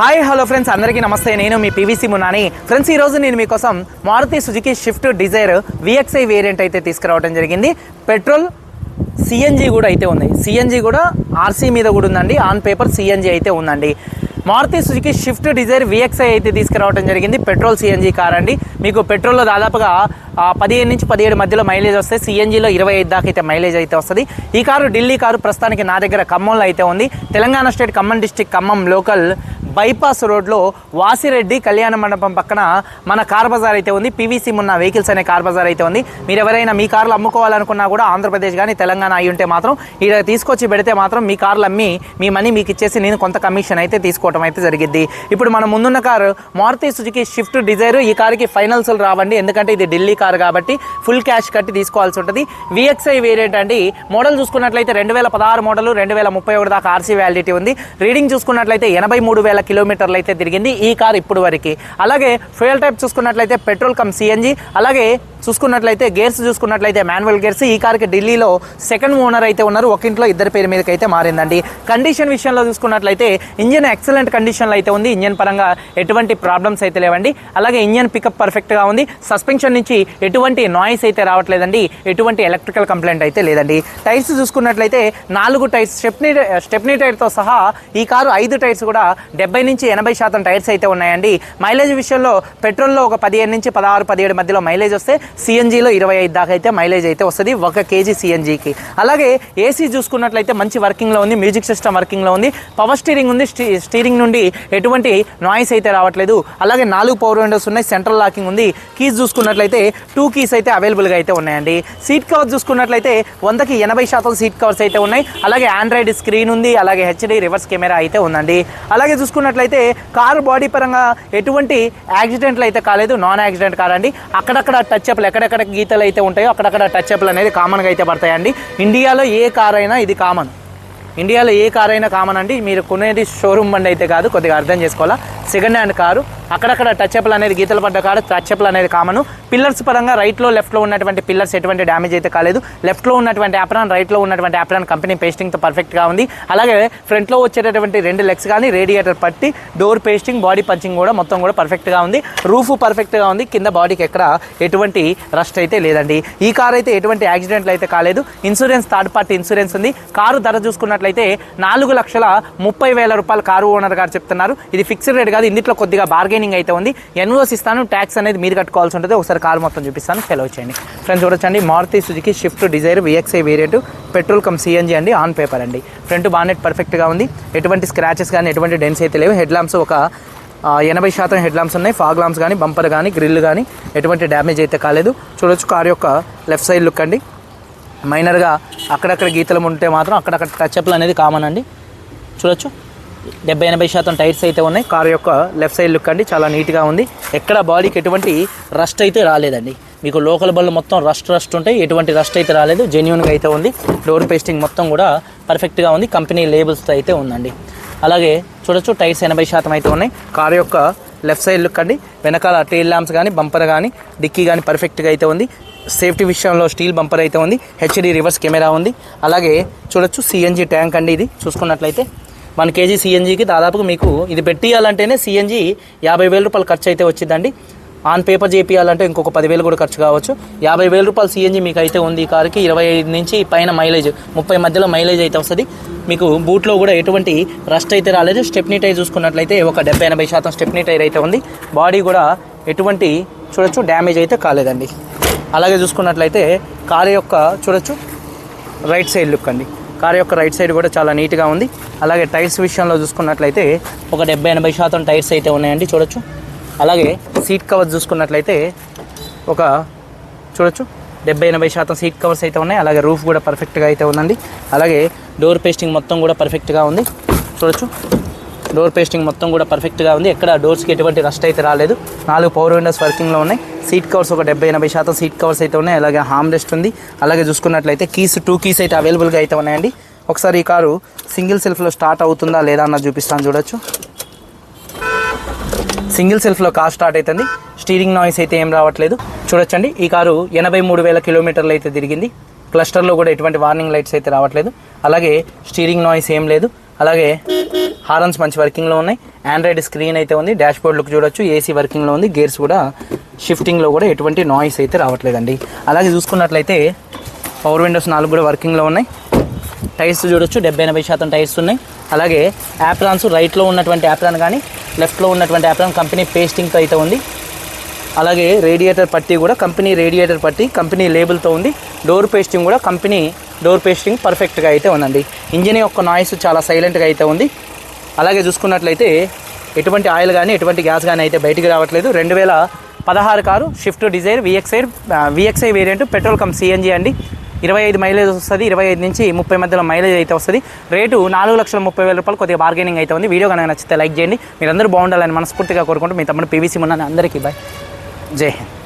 Hi hello friends. అందరికీ నమస్తే. నేను మీ పీవీసీ మునాని ఫ్రెండ్స్ ఈరోజు నేను మీకోసం Maruti Suzuki Swift Dzire VXI variant అయితే తీసుకురావడం జరిగింది. పెట్రోల్ సిఎన్జి కూడా అయితే ఉంది. సిఎన్జి కూడా ఆర్సీ మీద కూడా ఉందండి. ఆన్ పేపర్ సిఎన్జి అయితే ఉందండి. Maruti Suzuki Swift Dzire VXI అయితే తీసుకురావడం జరిగింది. పెట్రోల్ సిఎన్జి కార్ అండి. మీకు పెట్రోల్లో దాదాపుగా పదిహేను నుంచి పదిహేడు మధ్యలో మైలేజ్ వస్తే సిఎన్జీలో ఇరవై ఐదు దాకా అయితే మైలేజ్ అయితే వస్తుంది. ఈ కారు ఢిల్లీ కారు ప్రస్తుతానికి నా దగ్గర ఖమ్మంలో అయితే ఉంది. Telangana state Khammam district Khammam local bypass రోడ్లో వాసిరెడ్డి కళ్యాణ మండపం పక్కన మన కార్ బజార్ అయితే ఉంది. పీవీసీ ఉన్న వెహికల్స్ అనే కార్ బజార్ అయితే ఉంది. మీరు ఎవరైనా మీ కార్లు అమ్ముకోవాలనుకున్నా కూడా ఆంధ్రప్రదేశ్ కానీ తెలంగాణ అయి ఉంటే మాత్రం ఇక్కడ తీసుకొచ్చి పెడితే మాత్రం మీ కార్లు అమ్మి మీ మనీ మీకు ఇచ్చేసి నేను కొంత కమిషన్ అయితే తీసుకో తీసుకోవడం అయితే జరిగింది ఇప్పుడు మన ముందున్న car Maruti Suzuki Swift Dzire. ఈ కారుకి ఫైనల్స్ రావండి. ఎందుకంటే ఇది ఢిల్లీ కార్ కాబట్టి ఫుల్ క్యాష్ కట్టి తీసుకోవాల్సి ఉంటుంది. విఎక్స్ఐ వేరియంట్ అండి. మోడల్ చూసుకున్నట్లయితే రెండు వేల పదహారు మోడల్ రెండు వేల ముప్పై ఒకటి దాకా ఆర్సీ వ్యాలిడిటీ ఉంది. రీడింగ్ చూసుకున్నట్లయితే ఎనభై మూడు వేల కిలోమీటర్లు అయితే తిరిగింది ఈ కారు ఇప్పుడు వరకు. అలాగే ఫ్యూయల్ టైప్ చూసుకున్నట్లయితే పెట్రోల్ కమ్ సిఎన్జి అలాగే చూసుకున్నట్లయితే గేర్స్ చూసుకున్నట్లయితే మాన్యువల్ గేర్స్ ఈ కార్కి ఢిల్లీలో సెకండ్ ఓనర్ అయితే ఉన్నారు. ఒక ఇంట్లో ఇద్దరు పేరు మీదకి అయితే మారిందండి. కండిషన్ విషయంలో చూసుకున్నట్లయితే ఇంజిన్ ఎక్సలెంట్ కండిషన్లో అయితే ఉంది. ఇంజిన్ పరంగా ఎటువంటి ప్రాబ్లమ్స్ అయితే లేవండి. అలాగే ఇంజన్ పికప్ పర్ఫెక్ట్గా ఉంది. సస్పెన్షన్ నుంచి ఎటువంటి నాయిస్ అయితే రావట్లేదండి. ఎటువంటి ఎలక్ట్రికల్ కంప్లైంట్ అయితే లేదండి. టైర్స్ చూసుకున్నట్లయితే నాలుగు టైర్స్ స్టెప్నీ స్టెప్నీ టైర్తో సహా ఈ కారు ఐదు టైర్స్ కూడా డెబ్బై నుంచి ఎనభై శాతం టైర్స్ అయితే ఉన్నాయండి. మైలేజ్ విషయంలో పెట్రోల్లో ఒక పదిహేను నుంచి పదహారు పదిహేడు మధ్యలో మైలేజ్ వస్తే సిఎన్జీలో ఇరవై ఐదు దాకా అయితే మైలేజ్ అయితే వస్తుంది ఒక కేజీ సిఎన్జీకి అలాగే ఏసీ చూసుకున్నట్లయితే మంచి వర్కింగ్లో ఉంది. మ్యూజిక్ సిస్టమ్ వర్కింగ్లో ఉంది. పవర్ స్టీరింగ్ ఉంది. స్టీ- స్టీరింగ్ నుండి ఎటువంటి నాయిస్ అయితే రావట్లేదు. అలాగే నాలుగు పవర్ విండోస్ ఉన్నాయి సెంట్రల్ లాకింగ్ ఉంది. కీస్ చూసుకున్నట్లయితే టూ కీస్ అయితే అవైలబుల్గా అయితే ఉన్నాయండి. సీట్ కవర్ చూసుకున్నట్లయితే వందకి ఎనభై శాతం సీట్ కవర్స్ అయితే ఉన్నాయి. అలాగే ఆండ్రాయిడ్ స్క్రీన్ ఉంది అలాగే హెచ్డి రివర్స్ కెమెరా అయితే ఉందండి. అలాగే చూసుకున్నట్లయితే కారు బాడీ పరంగా ఎటువంటి యాక్సిడెంట్లు అయితే కాలేదు. నాన్ యాక్సిడెంట్ కార్ అండి. అక్కడక్కడ టచ్ అప్లు ఎక్కడెక్కడ గీతలు అయితే ఉంటాయో అక్కడక్కడ టచ్ అప్లు అనేది కామన్గా అయితే పడతాయండి. ఇండియాలో ఏ కార్ అయినా ఇది కామన్ ఇండియాలో ఏ కార్ అయినా కామన్ అండి. మీరు కొనేది షోరూమ్ బండి అయితే కాదు కొద్దిగా అర్థం చేసుకోవాలా? సెకండ్ హ్యాండ్ కారు అక్కడక్కడ టచ్ అప్లు అనేది గీతలు పడ్డ కారు టచ్ అప్లు అనేది కామన్ పిల్లర్స్ పరంగా రైట్లో లెఫ్ట్లో ఉన్నటువంటి పిల్లర్స్ ఎటువంటి డ్యామేజ్ అయితే కాలేదు. లెఫ్ట్లో ఉన్నటువంటి యాప్రాన్ రైట్లో ఉన్నటువంటి యాప్రాన్ కంపెనీ పేస్టింగ్తో పర్ఫెక్ట్గా ఉంది. అలాగే ఫ్రంట్లో వచ్చేటటువంటి రెండు లెగ్స్ కానీ రేడియేటర్ పట్టి డోర్ పేస్టింగ్ బాడీ పంచింగ్ కూడా మొత్తం కూడా పర్ఫెక్ట్గా ఉంది. రూఫ్ పర్ఫెక్ట్గా ఉంది. కింద బాడీకి ఎక్కడ ఎటువంటి రస్ట్ అయితే లేదండి. ఈ కార్ అయితే ఎటువంటి యాక్సిడెంట్లు అయితే కాలేదు. ఇన్సూరెన్స్ థర్డ్ పార్టీ ఇన్సూరెన్స్ ఉంది. కారు ధర చూసుకున్నట్లయితే నాలుగు లక్షల ముప్పై వేల రూపాయలు కారు ఓనర్ గారు చెప్తున్నారు. ఇది ఫిక్స్డ్ రేట్ కాదు ఇందులో కొద్దిగా బార్గెనింగ్ అయితే ఉంది. ఎన్ఓస్ ఇస్తాను ట్యాక్స్ అనేది మీరు కట్టుకోవాల్సి ఉంటుంది. ఒకసారి కారు మొత్తం చూపిస్తాను. సెలవు చేయండి. ఫ్రెండ్స్ చూడొచ్చండి. Maruti Suzuki Swift Dzire VXI variant petrol cum CNG అండి ఆన్ పేపర్ అండి. ఫ్రంట్ బానెట్ పర్ఫెక్ట్గా ఉంది. ఎటువంటి స్క్రాచెస్ కానీ ఎటువంటి డెన్స్ అయితే లేవు. హెడ్ లాంప్స్ ఒక ఎనభై శాతం హెడ్ లాంప్స్ ఉన్నాయి. ఫాగ్ లాంప్స్ కానీ బంపర్ కానీ గ్రిల్ కానీ ఎటువంటి డ్యామేజ్ అయితే కాలేదు. చూడొచ్చు కార్ యొక్క లెఫ్ట్ సైడ్ లుక్ అండి. మైనర్గా అక్కడక్కడ గీతలు ఉంటే మాత్రం అక్కడక్కడ టచ్అప్లు అనేది కామన్ అండి. చూడొచ్చు. డెబ్బై ఎనభై శాతం టైర్స్ అయితే ఉన్నాయి. కార్ యొక్క లెఫ్ట్ సైడ్ లుక్ అండి. చాలా నీట్గా ఉంది. ఎక్కడ బాడీకి ఎటువంటి రస్ట్ అయితే రాలేదండి. మీకు లోకల్ బళ్ళు మొత్తం రస్ట్ రస్ట్ ఉంటాయి ఎటువంటి రస్ట్ అయితే రాలేదు. జెన్యున్గా అయితే ఉంది. డోర్ పేస్టింగ్ మొత్తం కూడా పర్ఫెక్ట్గా ఉంది. కంపెనీ లేబుల్స్తో అయితే ఉందండి. అలాగే చూడొచ్చు టైర్స్ ఎనభై శాతం అయితే ఉన్నాయి. కార్ యొక్క లెఫ్ట్ సైడ్ లుక్ అండి. వెనకాల టెయిల్ ల్యాంప్స్ కానీ బంపర్ కానీ డిక్కీ కానీ పర్ఫెక్ట్గా అయితే ఉంది. సేఫ్టీ విషయంలో స్టీల్ బంపర్ అయితే ఉంది. హెచ్డి రివర్స్ కెమెరా ఉంది. అలాగే చూడొచ్చు సిఎన్జి ట్యాంక్ అండి ఇది. చూసుకున్నట్లయితే వన్ కేజీ సిఎన్జికి దాదాపుగా మీకు ఇది పెట్టియాలంటేనే సిఎన్జి యాభై వేల రూపాయలు ఖర్చు అయితే వచ్చిందండి. ఆన్ పేపర్ చేపియాలంటే ఇంకొక పదివేలు కూడా ఖర్చు కావచ్చు. యాభై వేల రూపాయలు సిఎన్జి మీకు అయితే ఉంది ఈ కార్కి. ఇరవై ఐదు నుంచి పైన మైలేజ్ ముప్పై మధ్యలో మైలేజ్ అయితే వస్తుంది. మీకు బూట్లో కూడా ఎటువంటి రస్ట్ అయితే రాలేదు. స్టెప్నీ టైర్ చూసుకున్నట్లయితే ఒక డెబ్బై ఎనభై శాతం స్టెప్నీ టైర్ అయితే ఉంది. బాడీ కూడా ఎటువంటి చూడొచ్చు డ్యామేజ్ అయితే కాలేదండి. అలాగే చూసుకున్నట్లయితే కారు యొక్క చూడొచ్చు రైట్ సైడ్ లుక్ అండి. కారు యొక్క రైట్ సైడ్ కూడా చాలా నీట్గా ఉంది. అలాగే టైర్స్ విషయంలో చూసుకున్నట్లయితే ఒక డెబ్బై ఎనభై శాతం టైర్స్ అయితే ఉన్నాయండి. చూడొచ్చు. అలాగే సీట్ కవర్ చూసుకున్నట్లయితే ఒక చూడొచ్చు. డెబ్బై ఎనభై శాతం సీట్ కవర్స్ అయితే ఉన్నాయి. అలాగే రూఫ్ కూడా పర్ఫెక్ట్గా అయితే ఉందండి. అలాగే డోర్ పేస్టింగ్ మొత్తం కూడా పర్ఫెక్ట్గా ఉంది. చూడొచ్చు. డోర్ పేస్టింగ్ మొత్తం కూడా పర్ఫెక్ట్గా ఉంది. ఎక్కడ డోర్స్కి ఎటువంటి రస్ట్ అయితే రాలేదు. నాలుగు పవర్ విండోస్ వర్కింగ్లో ఉన్నాయి. సీట్ కవర్స్ ఒక డెబ్బై ఎనభై శాతం సీట్ కవర్స్ అయితే ఉన్నాయి. అలాగే హామ్ రెస్ట్ ఉంది. అలాగే చూసుకున్నట్లయితే కీస్ టూ కీస్ అయితే అవైలబుల్గా అయితే ఉన్నాయండి. ఒకసారి ఈ కారు సింగిల్ సెల్ఫ్లో స్టార్ట్ అవుతుందా లేదా అన్నది చూపిస్తాను. చూడొచ్చు. సింగిల్ సెల్ఫ్లో కార్ స్టార్ట్ అవుతుంది స్టీరింగ్ నాయిస్ అయితే ఏం రావట్లేదు. చూడొచ్చండి ఈ కారు ఎనభై మూడు వేల కిలోమీటర్లు అయితే తిరిగింది. క్లస్టర్లో కూడా ఎటువంటి వార్నింగ్ లైట్స్ అయితే రావట్లేదు. అలాగే స్టీరింగ్ నాయిస్ ఏం లేదు. అలాగే హారన్స్ మంచి వర్కింగ్లో ఉన్నాయి. ఆండ్రాయిడ్ స్క్రీన్ అయితే ఉంది. డాష్ బోర్డ్ లుక్ చూడొచ్చు. ఏసీ వర్కింగ్లో ఉంది. గేర్స్ కూడా షిఫ్టింగ్లో కూడా ఎటువంటి నాయిస్ అయితే రావట్లేదండి. అలాగే చూసుకున్నట్లయితే పవర్ విండోస్ నాలుగు కూడా వర్కింగ్లో ఉన్నాయి. టైర్స్ చూడొచ్చు. డెబ్బై ఎనభై శాతం టైర్స్ ఉన్నాయి. అలాగే యాప్రాన్స్ రైట్లో ఉన్నటువంటి యాప్రాన్ కానీ లెఫ్ట్లో ఉన్నటువంటి యాప్రాన్ కంపెనీ పేస్టింగ్తో అయితే ఉంది. అలాగే రేడియేటర్ పట్టీ కూడా కంపెనీ రేడియేటర్ పట్టీ కంపెనీ లేబుల్తో ఉంది. డోర్ పేస్టింగ్ కూడా కంపెనీ డోర్ పేస్టింగ్ పర్ఫెక్ట్గా అయితే ఉందండి. ఇంజిన్ యొక్క నాయిస్ చాలా సైలెంట్గా అయితే ఉంది. అలాగే చూసుకున్నట్లయితే ఎటువంటి ఆయిల్ కానీ ఎటువంటి గ్యాస్ కానీ అయితే బయటికి రావట్లేదు. రెండు వేల పదహారు car Swift Dzire VXI VXI variant petrol cum CNG అండి. ఇరవై ఐదు మైలేజ్ వస్తుంది ఇరవై ఐదు నుంచి ముప్పై మధ్యలో మైలేజ్ అయితే వస్తుంది. రేటు నాలుగు లక్షల ముప్పై వేల రూపాయలు కొద్దిగా బార్గెనింగ్ అయితే ఉంది. వీడియో కనుక నచ్చితే లైక్ చేయండి. మీరందరూ బాగుండాలని మనస్ఫూర్తిగా కోరుకుంటూ మీ తమ్ముడు పీవీసీ ఉన్నాను అందరికీ బాయ్ జై హింద్.